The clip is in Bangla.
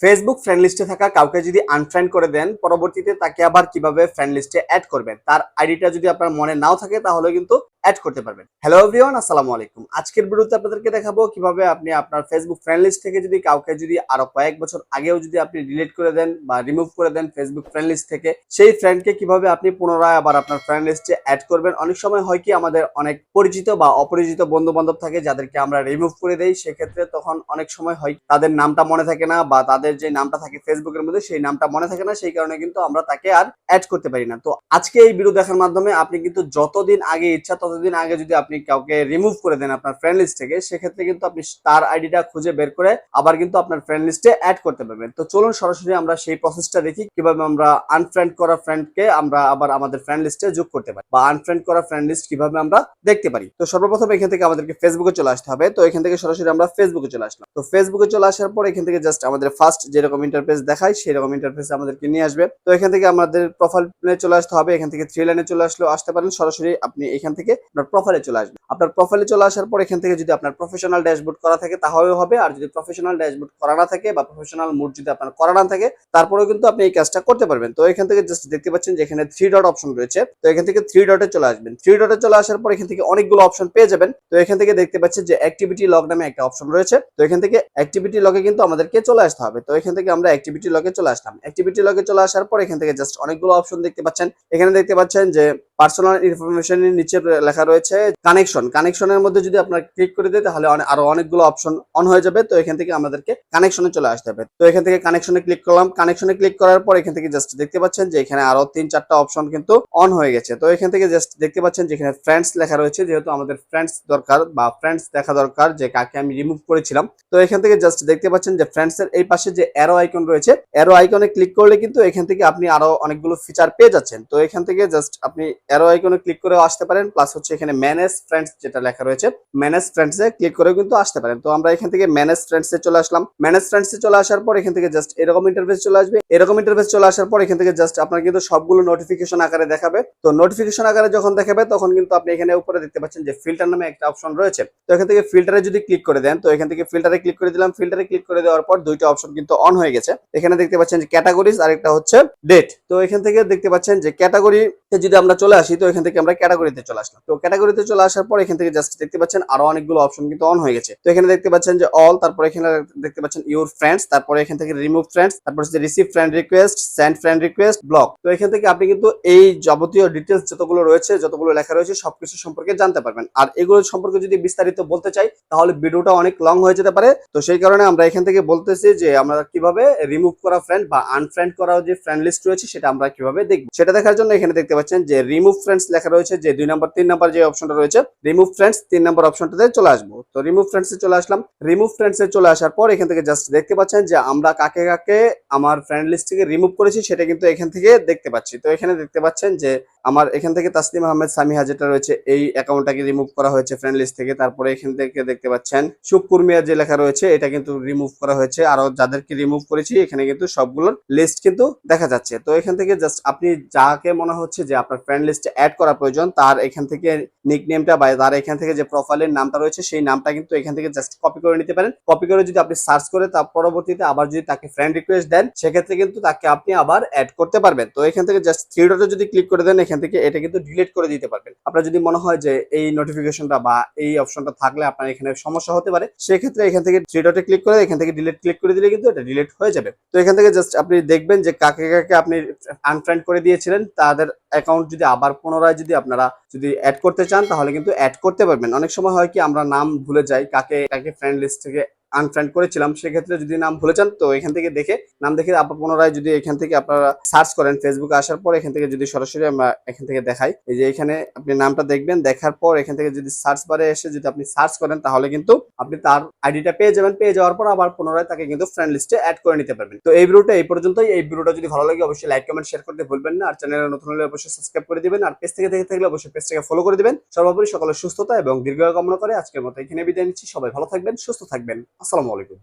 ফেসবুক ফ্রেন্ড লিস্টে থাকা কাউকে যদি আনফ্রেন্ড করে দেন, পরবর্তীতে তাকে আবার কীভাবে ফ্রেন্ড লিস্টে অ্যাড করবেন? তার আইডিটা যদি আপনার মনে নাও থাকে, তাহলে কিন্তু অ্যাড করতে পারবেন। হ্যালো এভরিওয়ান আসসালামু আলাইকুম। আজকের ভিডিওতে আপনাদেরকে দেখাবো কীভাবে আপনি আপনার ফেসবুক ফ্রেন্ড লিস্ট থেকে যদি কাউকে যদি আরও কয়েক বছর আগেও যদি আপনি ডিলিট করে দেন বা রিমুভ করে দেন ফেসবুক ফ্রেন্ড লিস্ট থেকে, সেই ফ্রেন্ডকে কীভাবে আপনি পুনরায় আবার আপনার ফ্রেন্ড লিস্টে অ্যাড করবেন? অনেক সময় হয় কি আমাদের অনেক পরিচিত বা অপরিচিত বন্ধু বান্ধব থাকে যাদেরকে আমরা রিমুভ করে দেই, সেক্ষেত্রে তখন অনেক সময় হয় তাদের নামটা মনে থাকে না বা তাদের যে নামটা থাকে ফেসবুকের মধ্যে সেই নামটা মনে থাকে না, সেই কারণে কিন্তু আমরা তাকে আর অ্যাড করতে পারি না। তো আজকে এই ভিডিও দেখার মাধ্যমে আপনি কিন্তু যতদিন আগে ইচ্ছা ততদিন আগে যদি আপনি কাউকে রিমুভ করে দেন আপনার ফ্রেন্ড লিস্ট থেকে, সেক্ষেত্রে কিন্তু আপনি তার আইডিটা খুঁজে বের করে আবার কিন্তু আপনার ফ্রেন্ড লিস্টে অ্যাড করতে পারবেন। তো চলুন সরাসরি আমরা সেই প্রসেসটা দেখি, কীভাবে আমরা আনফ্রেন্ড করা ফ্রেন্ডকে আমরা আবার আমাদের ফ্রেন্ড লিস্টে যোগ করতে পারি বা আনফ্রেন্ড করা ফ্রেন্ড লিস্ট কীভাবে আমরা দেখতে পারি। তো সর্বপ্রথম এখান থেকে আমাদেরকে ফেসবুকে চলে আসতে হবে। তো এখান থেকে সরাসরি আমরা ফেসবুকে চলে আসলাম। তো ফেসবুকে চলে আসার পর এখান থেকে জাস্ট আমাদের ফার্স্ট যেরকম ইন্টারফেস দেখায় সেই রকম ইন্টারফেসে আমাদেরকে নিয়ে আসবে। তো এখান থেকে আমাদের প্রোফাইলে চলে আসতে হবে। এখান থেকে থ্রি লাইনে চলে আসলেও আসতে পারেন। সরাসরি আপনি এখান থেকে আপনার প্রোফাইলে চলে আসবেন আপনার প্রোফাইলে চলে আসার পর এখান থেকে যদি আপনার প্রফেশনাল ড্যাশবোর্ড করা থাকে, তাহলেও হবে। আর যদি প্রফেশনাল ড্যাশবোর্ড করা না থাকে বা প্রফেশনাল মুড যদি আপনার করা না থাকে, তারপরেও কিন্তু আপনি এই কাজটা করতে পারবেন। তো এখান থেকে জাস্ট দেখতে পাচ্ছেন যে এখানে থ্রি ডট অপশন রয়েছে। তো এখান থেকে থ্রি ডটে চলে আসবেন। থ্রি ডটে চলে আসার পর এখান থেকে অনেকগুলো অপশন পেয়ে যাবেন। তো এখান থেকে দেখতে পাচ্ছেন যে অ্যাক্টিভিটি লগ নামে একটা অপশন রয়েছে। তো এখান থেকে অ্যাক্টিভিটি লগে কিন্তু আমাদেরকে চলে আসতে হবে। তো এখান থেকে আমরা অ্যাক্টিভিটি লগে চলে আসলাম। অ্যাক্টিভিটি লগে চলে আসার পর এখান থেকে জাস্ট অনেকগুলো অপশন দেখতে পাচ্ছেন। এখানে দেখতে পাচ্ছেন যে পার্সোনাল ইনফরমেশনের নিচে লেখা রয়েছে কানেকশন কানেকশনের মধ্যে যদি আপনার ক্লিক করে দেয়, তাহলে আরও অনেকগুলো অপশন অন হয়ে যাবে। তো এখান থেকে আমাদেরকে কানেকশনে চলে আসতে হবে। তো এখান থেকে কানেকশনে ক্লিক করলাম। কানেকশনে ক্লিক করার পর এখান থেকে জাস্ট দেখতে পাচ্ছেন যে এখানে আরও তিন চারটা অপশন কিন্তু অন হয়ে গেছে। তো এখান থেকে জাস্ট দেখতে পাচ্ছেন যে এখানে ফ্রেন্ডস লেখা রয়েছে, যেহেতু আমাদের ফ্রেন্ডস দরকার বা ফ্রেন্ডস দেখা দরকার যে কাকে আমি রিমুভ করেছিলাম। তো এখান থেকে জাস্ট দেখতে পাচ্ছেন যে ফ্রেন্ডস এর এই পাশে যে অ্যারো আইকন রয়েছে অ্যারো আইকনে ক্লিক করলে কিন্তু এখান থেকে আপনি আরও অনেকগুলো ফিচার পেয়ে যাচ্ছেন। তো এখান থেকে জাস্ট আপনি অ্যারো আইকনে ক্লিক করেও আসতে পারেন প্লাস হচ্ছে এখানে ম্যানেজ ফ্রেন্ডস যেটা লেখা রয়েছে ম্যানেজ ফ্রেন্ডস এ ক্লিক করেও কিন্তু আসতে পারেন। তো আমরা এখান থেকে ম্যানেজ ফ্রেন্ডস এ চলে আসলাম। ম্যানেজ ফ্রেন্ডস এ চলে আসার পর এখান থেকে জাস্ট এরকম ইন্টারফেস চলে আসবে। এরকম ইন্টারফেস চলে আসার পর এখান থেকে জাস্ট আপনার কিন্তু সবগুলো নোটিফিকেশন আকারে দেখাবে। তো নোটিফিকেশন আকারে যখন দেখাবে, তখন কিন্তু আপনি এখানে উপরে দেখতে পাচ্ছেন যে ফিল্টার নামে একটা অপশন রয়েছে। তো এখান থেকে ফিল্টারে যদি ক্লিক করে দেন, তো এখান থেকে ফিল্টারে ক্লিক করে দিলাম। ফিল্টারে ক্লিক করে দেওয়ার পর দুইটা অপশন কিন্তু অন হয়ে গেছে। এখানে দেখতে পাচ্ছেন যে ক্যাটাগরিজ আর একটা হচ্ছে ডেট তো এখান থেকে দেখতে পাচ্ছেন যে ক্যাটাগরিতে যদি আমরা চলে আসি, তো এখান থেকে আমরা ক্যাটাগরিতে চলে আসলাম। তো ক্যাটাগরিতে চলে আসার পর এখান থেকে জাস্ট দেখতে পাচ্ছেন আরও অনেকগুলো অপশন কিন্তু অন হয়ে গেছে। তো এখানে দেখতে পাচ্ছেন যে অল তারপর এখানে দেখতে পাচ্ছেন ইউর ফ্রেন্ডস তারপরে এখান থেকে রিমুভ ফ্রেন্ডস তারপর হচ্ছে receive friend request send friend request block তো এখান থেকে আপনি কিন্তু এই যাবতীয় ডিটেলস যতগুলো রয়েছে, যতগুলো লেখা রয়েছে, সবকিছু সম্পর্কে জানতে পারবেন। আর এগুলো সম্পর্কে যদি বিস্তারিত বলতে চাই, তাহলে ভিডিওটা অনেক লং হয়ে যেতে পারে। তো সেই কারণে আমরা এখান থেকে বলতেছি যে আমরা কীভাবে রিমুভ করা ফ্রেন্ড বা আনফ্রেন্ড করা যে ফ্রেন্ড লিস্ট রয়েছে, সেটা আমরা কীভাবে দেখব। সেটা দেখার জন্য এখানে দেখতে পাচ্ছেন যে রিমুভ ফ্রেন্ডস লেখা রয়েছে, যে দুই নম্বর তিন নম্বর যে অপশনটা রয়েছে রিমুভ ফ্রেন্ডস তিন নম্বর অপশনটাতে চলে আসব। তো রিমুভ ফ্রেন্ডস চলে আসলাম। রিমুভ ফ্রেন্ডস চলে আসার পর এখান থেকে জাস্ট দেখতে পাচ্ছেন যে আমরা কাকে কাকে আমার ফ্রেন্ড লিস্ট থেকে রিমুভ করেছি, সেটা কিন্তু এখান থেকে দেখতে পাচ্ছি। তো এখানে দেখতে পাচ্ছেন যে আমার এখান থেকে তাসলিম আহমেদ সামিহা যেটা রয়েছে। এই অ্যাকাউন্টটাকে রিমুভ করা হয়েছে ফ্রেন্ড লিস্ট থেকে। তারপরে এখান থেকে দেখতে পাচ্ছেন শুকুর মিয়া যে লেখা রয়েছে, এটা কিন্তু রিমুভ করা হয়েছে। আরও যাদেরকে রিমুভ করেছি, এখানে কিন্তু সবগুলোর লিস্ট কিন্তু দেখা যাচ্ছে। তো এখান থেকে জাস্ট আপনি যাকে মনে হচ্ছে যে আপনার ফ্রেন্ড লিস্টে অ্যাড করা প্রয়োজন, তার এখান থেকে নিক নেমটা বা তার এখান থেকে যে প্রোফাইলের নামটা রয়েছে, সেই নামটা কিন্তু এখান থেকে জাস্ট কপি করে নিতে পারেন। কপি করে যদি আপনি সার্চ করে তার পরবর্তীতে আবার যদি তাকে ফ্রেন্ড রিকোয়েস্ট দেন, সেক্ষেত্রে কিন্তু তাকে আপনি আবার অ্যাড করতে পারবেন। তো এখান থেকে জাস্ট থ্রি ডটে যদি ক্লিক করে দেন, এখান থেকে এটা কিন্তু ডিলিট করে দিতে পারবেন। আপনার যদি মনে হয় যে এই নোটিফিকেশনটা বা এই অপশনটা থাকলে আপনার এখানে সমস্যা হতে পারে, সেক্ষেত্রে এখান থেকে থ্রি ডটে ক্লিক করে, এখান থেকে ডিলিট ক্লিক করে দিলে কিন্তু এটা ডিলিট হয়ে যাবে। তো এখান থেকে জাস্ট আপনি দেখবেন যে কাকে কাকে আপনি আনফ্রেন্ড করে দিয়েছিলেন, তাদের অ্যাকাউন্ট যদি আবার পুনরায় যদি আপনারা যদি অ্যাড করতে চান, তাহলে কিন্তু অ্যাড করতে পারবেন। অনেক সময় হয় কি, আমরা নাম ভুলে যাই, কাকে কাকে ফ্রেন্ড লিস্ট থেকে আনফ্রেন্ড করেছিলাম, সেক্ষেত্রে যদি নাম ভুলে যান, তো এখান থেকে দেখে, নাম দেখে আবার পুনরায় যদি এখান থেকে আপনারা সার্চ করেন ফেসবুকে আসার পর, এখান থেকে যদি সরাসরি আমরা এখান থেকে দেখাই, এই যে এখানে আপনি নামটা দেখবেন, দেখার পর এখান থেকে যদি সার্চ বারে এসে যদি আপনি সার্চ করেন, তাহলে কিন্তু আপনি তার আইডিটা পেয়ে যাবেন, পেয়ে যাওয়ার পর আবার পুনরায় তাকে কিন্তু ফ্রেন্ড লিস্টে অ্যাড করে নিতে পারবেন। তো এই ভিডিওটা এই পর্যন্তই। এই ভিডিওটা যদি ভালো লাগে, অবশ্যই লাইক কমেন্ট শেয়ার করতে ভুলবেন না। আর চ্যানেলে নতুন হলে অবশ্যই সাবস্ক্রাইব করে দিবেন। আর পেজ থেকে দেখে থাকলে অবশ্যই পেজটাকে ফলো করে দিবেন। সর্বোপরি সকলের সুস্থতা এবং দীর্ঘ কামনা করে আজকের মতো এখানে বিদায় নিচ্ছি। সবাই ভালো থাকবেন, সুস্থ থাকবেন। আসসালামু আলাইকুম।